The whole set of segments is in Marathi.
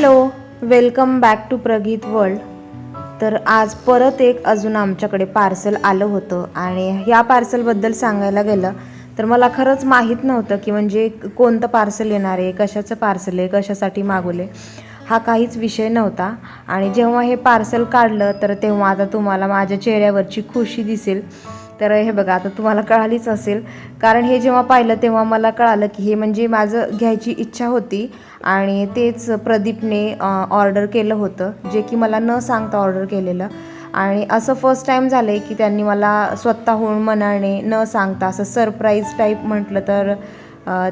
Hello welcome back to Prageet world. तर आज परत एक अजून आमच्याकडे पार्सल आलं होतं आणि ह्या पार्सलबद्दल सांगायला गेलं तर मला खरंच माहीत नव्हतं की म्हणजे कोणतं पार्सल येणार आहे कशाचं पार्सल आहे कशासाठी मागवले हा काहीच विषय नव्हता आणि जेव्हा हे पार्सल काढलं तर तेव्हा आता तुम्हाला माझ्या चेहऱ्यावरची खुशी दिसेल. तर हे बघा आता तुम्हाला कळालीच असेल. कारण हे जेव्हा पाहिलं तेव्हा मला कळालं की हे म्हणजे माझं घ्यायची इच्छा होती आणि तेच प्रदीपने ऑर्डर केलं होतं जे की मला न सांगता ऑर्डर केलेलं. आणि असं फर्स्ट टाईम झालं आहे की त्यांनी मला स्वतःहून मनाने न सांगता असं सरप्राईज टाईप म्हटलं तर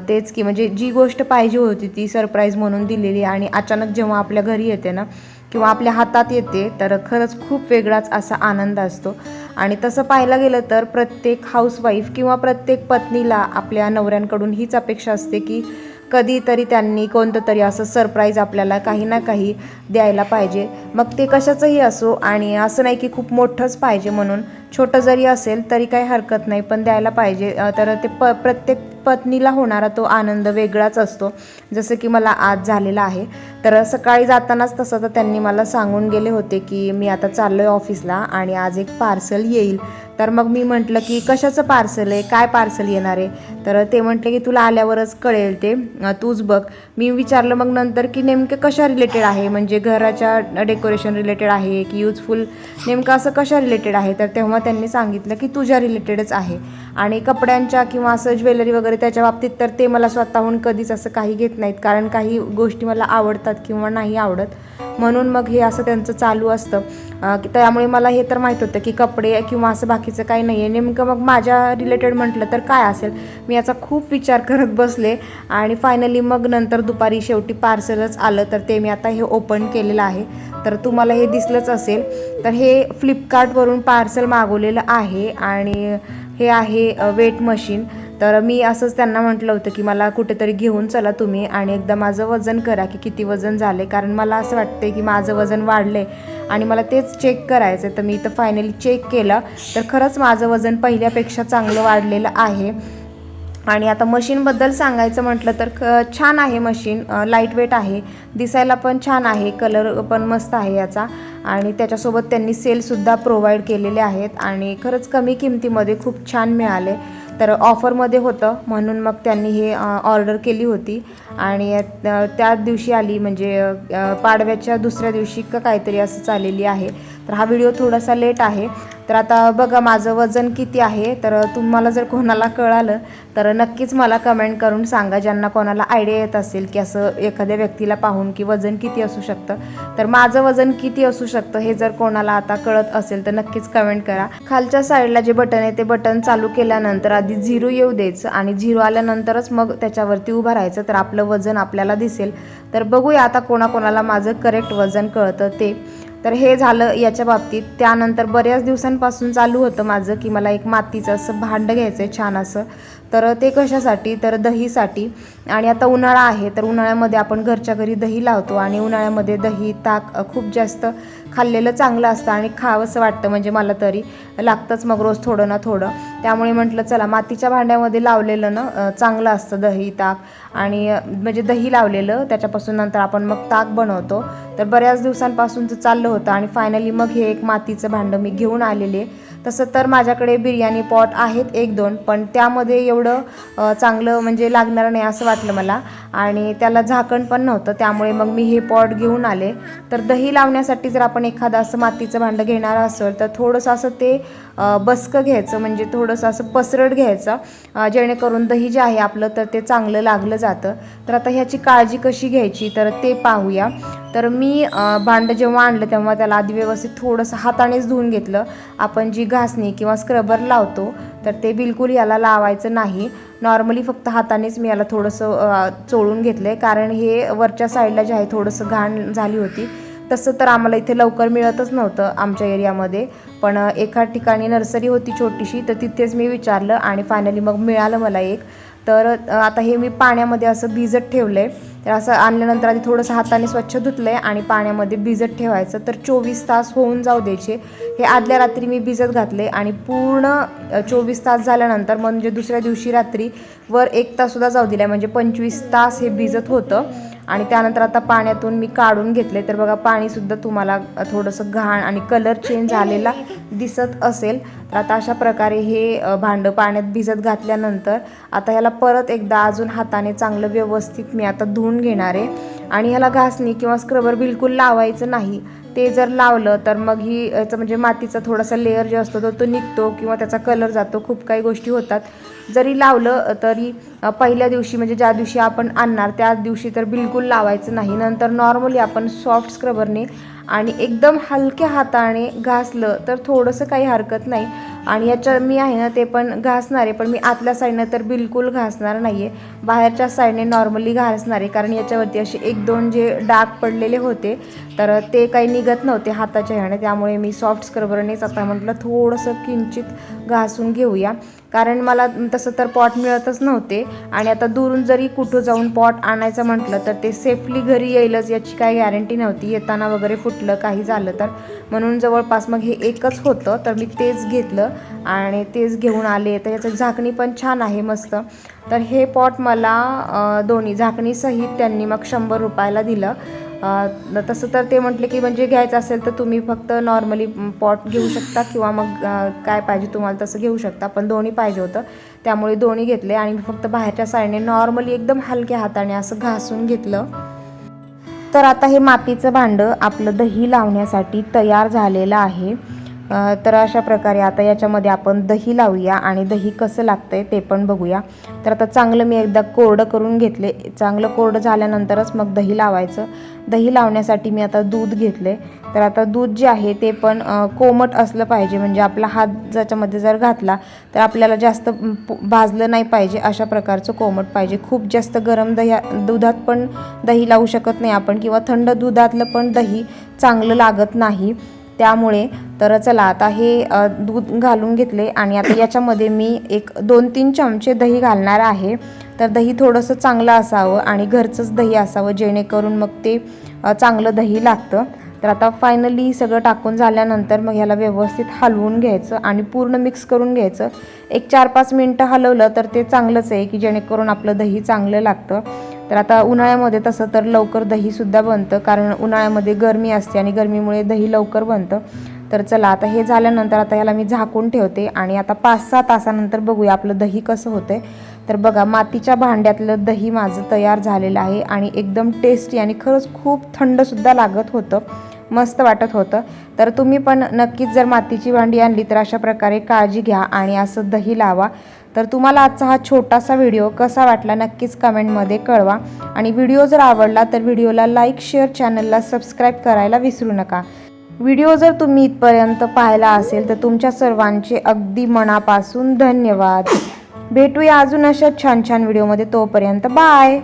तेच की म्हणजे जी गोष्ट पाहिजे होती ती सरप्राईज म्हणून दिलेली. आणि अचानक जेव्हा आपल्या घरी येते ना किंवा आपल्या हातात येते तर खरंच खूप वेगळाच असा आनंद असतो. आणि तसं पाहायला गेलं तर प्रत्येक हाऊसवाईफ किंवा प्रत्येक पत्नीला आपल्या नवऱ्यांकडून हीच अपेक्षा असते की कधीतरी त्यांनी कोणतं तरी असं सरप्राईज आपल्याला काही ना काही द्यायला पाहिजे. मग ते कशाचंही असो आणि असं नाही की खूप मोठंच पाहिजे म्हणून छोटं जरी असेल तरी काही हरकत नाही पण द्यायला पाहिजे. तर ते प प्रत्येक पत्नीला होणारा तो आनंद वेगळाच असतो. जसं की मला आज झालेला आहे. तर सकाळी जातानाच तसं तर त्यांनी मला सांगून गेले होते की मी आता चाललो आहे ऑफिसला आणि आज एक पार्सल येईल. तर मग मी म्हटलं की कशाचं पार्सल आहे? काय पार्सल येणार आहे? तर ते म्हटलं की तुला आल्यावरच कळेल ते. तूच बघ. मी विचारलं मग नंतर की नेमकं कशा रिलेटेड आहे? म्हणजे घराच्या डेकोरेशन रिलेटेड आहे की यूजफुल नेमकं असं कशा रिलेटेड आहे? तर तेव्हा त्यांनी सांगितलं की तुझ्या रिलेटेडच आहे. आणि कपड्यांच्या किंवा असं ज्वेलरी वगैरे त्याच्या बाबतीत तर ते मला स्वतःहून कधीच असं काही घेत नाहीत. कारण काही गोष्टी मला आवडतात किंवा नाही आवडत. म्हणून मग हे असं त्यांचं चालू असतं. की त्यामुळे मला हे तर माहीत होतं की कपडे किंवा असं बाकी बाकीचं काही नाही आहे नेमकं मग माझ्या रिलेटेड म्हटलं तर काय असेल? मी याचा खूप विचार करत बसले आणि फायनली मग नंतर दुपारी शेवटी पार्सलच आलं. तर ते मी आता हे ओपन केलेलं आहे. तर तुम्हाला हे दिसलंच असेल. तर हे फ्लिपकार्टवरून पार्सल मागवलेलं आहे आणि हे आहे वेट मशीन तर मी असंच त्यांना म्हटलं होतं की मला कुठेतरी घेऊन चला तुम्ही आणि एकदा माझं वजन करा की किती वजन झाले. कारण मला असं वाटते की माझं वजन वाढलं आहे आणि मला तेच चेक करायचं आहे तर मी इथं फायनली चेक केलं. तर खरंच माझं वजन पहिल्यापेक्षा चांगलं वाढलेलं आहे. आणि आता मशीनबद्दल सांगायचं म्हटलं तर ख छान आहे मशीन लाइट वेट आहे. दिसायला पण छान आहे. कलर पण मस्त आहे याचा. आणि त्याच्यासोबत त्यांनी सेलसुद्धा प्रोव्हाइड केलेले आहेत. आणि खरंच कमी किमतीमध्ये खूप छान मिळाले. तर ऑफरमध्ये होतं म्हणून मग त्यांनी हे ऑर्डर केली होती. आणि त्याच दिवशी आली म्हणजे पाडव्याच्या दुसऱ्या दिवशी का काहीतरी असं चाललेली आहे. तर हा व्हिडिओ थोडासा लेट आहे. तर आता बघा माझं वजन किती आहे? तर तुम्हाला जर कोणाला कळालं तर नक्कीच मला कमेंट करून सांगा. ज्यांना कोणाला आयडिया येत असेल की असं एखाद्या व्यक्तीला पाहून की वजन किती असू शकतं तर माझं वजन किती असू शकतं हे जर कोणाला आता कळत असेल तर नक्कीच कमेंट करा. खालच्या साईडला जे बटन आहे ते बटन चालू केल्यानंतर आधी झिरो येऊ द्यायचं आणि झिरो आल्यानंतरच मग त्याच्यावरती उभं राहायचं तर आपलं वजन आपल्याला दिसेल. तर बघूया आता कोणाकोणाला माझं करेक्ट वजन कळतं ते. तर हे झालं याच्या बाबतीत. त्यानंतर बऱ्याच दिवसांपासून चालू होतं माझं की मला एक मातीचं असं भांडं घ्यायचं आहे छान असं. तर ते कशासाठी? तर दहीसाठी. आणि आता उन्हाळा आहे तर उन्हाळ्यामध्ये आपण घरच्या घरी दही लावतो आणि उन्हाळ्यामध्ये दही ताक खूप जास्त खाल्लेलं चांगलं असतं आणि खावंसं वाटतं म्हणजे मला तरी. लागतंच मग रोज थोडं ना थोडं. त्यामुळे म्हटलं चला मातीच्या भांड्यामध्ये लावलेलं ना चांगलं असतं दही ताक. आणि म्हणजे दही लावलेलं त्याच्यापासून नंतर आपण मग ताक बनवतो. तर बऱ्याच दिवसांपासूनचं चाललं होतं आणि फायनली मग हे एक मातीचं भांडं मी घेऊन आलेले. तसं तर माझ्याकडे बिर्याणी पॉट आहेत एक दोन पण त्यामध्ये एवढं चांगलं म्हणजे लागणार नाही असं वाटलं मला. आणि त्याला झाकण पण नव्हतं त्यामुळे मग मी हे पॉट घेऊन आले. तर दही लावण्यासाठी जर आपण एखादं असं मातीचं भांडं घेणार असेल तर थोडंसं असं ते बसकं घ्यायचं म्हणजे थोडंसं असं पसरट घ्यायचं जेणेकरून दही जे आहे आपलं तर ते चांगलं लागलं जातं. तर आता ह्याची काळजी कशी घ्यायची तर ते पाहूया. तर मी भांडं जेव्हा आणलं तेव्हा त्याला आधी व्यवस्थित थोडंसं हातानेच धुवून घेतलं. आपण जी घासणी किंवा स्क्रबर लावतो तर ते बिलकुल याला लावायचं नाही. नॉर्मली फक्त हातानेच मी याला थोडंसं चोळून घेतलं आहे कारण हे वरच्या साईडला जे आहे थोडंसं घाण झाली होती. तसं तर आम्हाला इथे लवकर मिळतच नव्हतं आमच्या एरियामध्ये. पण एका ठिकाणी नर्सरी होती छोटीशी तर तिथेच मी विचारलं आणि फायनली मग मिळालं मला एक. तर आता हे मी पाण्यामध्ये असं भिजत ठेवलं आहे तर असं आणल्यानंतर आधी थोडंसं हाताने स्वच्छ धुतलं आहे आणि पाण्यामध्ये भिजत ठेवायचं. तर चोवीस तास होऊन जाऊ द्यायचे. हे आदल्या रात्री मी भिजत घातले आणि पूर्ण चोवीस तास झाल्यानंतर म्हणजे दुसऱ्या दिवशी रात्री वर एक ताससुद्धा जाऊ दिला म्हणजे पंचवीस तास हे भिजत होतं. आणि त्यानंतर आता पाण्यातून मी काढून घेतले. तर बघा पाणीसुद्धा तुम्हाला थोडंसं घाण आणि कलर चेंज झालेला दिसत असेल. तर आता अशा प्रकारे हे भांडं पाण्यात भिजत घातल्यानंतर आता ह्याला परत एकदा अजून हाताने चांगलं व्यवस्थित मी आता धुवून घेणार आहे. आणि ह्याला घासणी किंवा स्क्रबर बिलकुल लावायचं नाही. ते जर लावलं तर मग ही याचं म्हणजे मातीचा थोडासा लेअर जो असतो तो तो निघतो किंवा त्याचा कलर जातो. खूप काही गोष्टी होतात. जरी लावलं तरी पहिल्या दिवशी म्हणजे ज्या दिवशी आपण आणणार त्या दिवशी तर बिलकुल लावायचं नाही. नंतर नॉर्मली आपण सॉफ्ट स्क्रबरने आणि एकदम हलक्या हाताने घासलं तर थोडंसं काही हरकत नाही. आणि याच्या मी आहे ना ते पण घासणार आहे. पण मी आतल्या साईडनं तर बिलकुल घासणार नाही आहे बाहेरच्या साईडने नॉर्मली घासणार आहे. कारण याच्यावरती असे एक दोन जे डाग पडलेले होते तर ते काही निघत नव्हते हाताच्या ह्याने. त्यामुळे मी सॉफ्ट स्क्रबरनेच आता म्हटलं थोडंसं किंचित घासून घेऊया. कारण मला तसं तर पॉट मिळतच नव्हते. आणि आता दुरून जरी कुठं जाऊन पॉट आणायचं म्हटलं तर ते सेफली घरी येईलच याची काही गॅरंटी नव्हती. येताना वगैरे फुटलं काही झालं तर. म्हणून जवळपास मग हे एकच होतं तर मी तेच घेतलं आणि तेच घेऊन आले. तर याचं झाकणी पण छान आहे मस्त. तर हे पॉट मला दोन्ही झाकणीसहित त्यांनी मग शंभर रुपयाला दिलं. तसं तर ते म्हटले की म्हणजे घ्यायचं असेल तर तुम्ही फक्त नॉर्मली पॉट घेऊ शकता किंवा मग काय पाहिजे तुम्हाला तसं घेऊ शकता. पण दोन्ही पाहिजे होतं. त्यामुळे दोन्ही घेतले आणि मी फक्त बाहेरच्या साईडने नॉर्मली एकदम हलक्या हाताने असं घासून घेतलं. तर आता हे मातीचं भांडं आपलं दही लावण्यासाठी तयार झालेलं आहे. तर अशा प्रकारे आता याच्यामध्ये आपण दही लावूया आणि दही कसं लागतं आहे ते पण बघूया. तर आता चांगलं मी एकदा कोरडं करून घेतले. चांगलं कोरडं झाल्यानंतरच मग दही लावायचं. दही लावण्यासाठी मी आता दूध घेतले तर आता दूध जे आहे ते पण कोमट असलं पाहिजे. म्हणजे आपला हात ज्याच्यामध्ये जर घातला तर आपल्याला जास्त भाजलं नाही पाहिजे अशा प्रकारचं कोमट पाहिजे. खूप जास्त गरम दह्या दुधात पण दही लावू शकत नाही आपण किंवा थंड दुधातलं पण दही चांगलं लागत नाही. त्यामुळे तर चला आता हे दूध घालून घेतले आणि आता याच्यामध्ये मी एक दोन तीन चमचे दही घालणार आहे. तर दही थोडंसं चांगलं असावं आणि घरचंच दही असावं जेणेकरून मग ते चांगलं दही लागतं. तर आता फायनली सगळं टाकून झाल्यानंतर मग ह्याला व्यवस्थित हलवून घ्यायचं आणि पूर्ण मिक्स करून घ्यायचं. एक चार पाच मिनटं हलवलं तर ते चांगलंच आहे की जेणेकरून आपलं दही चांगलं लागतं. तर आता उन्हाळ्यामध्ये तसं तर लवकर दहीसुद्धा बनतं कारण उन्हाळ्यामध्ये गरमी असते आणि गरमीमुळे दही लवकर बनतं. तर चला आता हे झाल्यानंतर आता याला मी झाकून ठेवते आणि आता पाच सहा तासानंतर बघूया आपलं दही कसं होतं तर बघा मातीच्या भांड्यातलं दही माझं तयार झालेलं आहे आणि एकदम टेस्टी आणि खरंच खूप थंडसुद्धा लागत होतं मस्त वाटत होतं. तर तुम्ही पण नक्कीच जर मातीची भांडी आणली तर अशा प्रकारे काळजी घ्या आणि असं दही लावा. तर तुम्हाला आजचा हा छोटासा व्हिडिओ कसा वाटला नक्कीच कमेंटमध्ये कळवा. आणि व्हिडिओ जर आवडला तर व्हिडिओला लाईक शेअर चॅनलला सबस्क्राईब करायला विसरू नका. व्हिडिओ जर तुम्ही इथपर्यंत पाहिला असेल तर तुमच्या सर्वांचे अगदी मनापासून धन्यवाद. भेटूया अजून अशा छान छान व्हिडिओमध्ये तोपर्यंत बाय.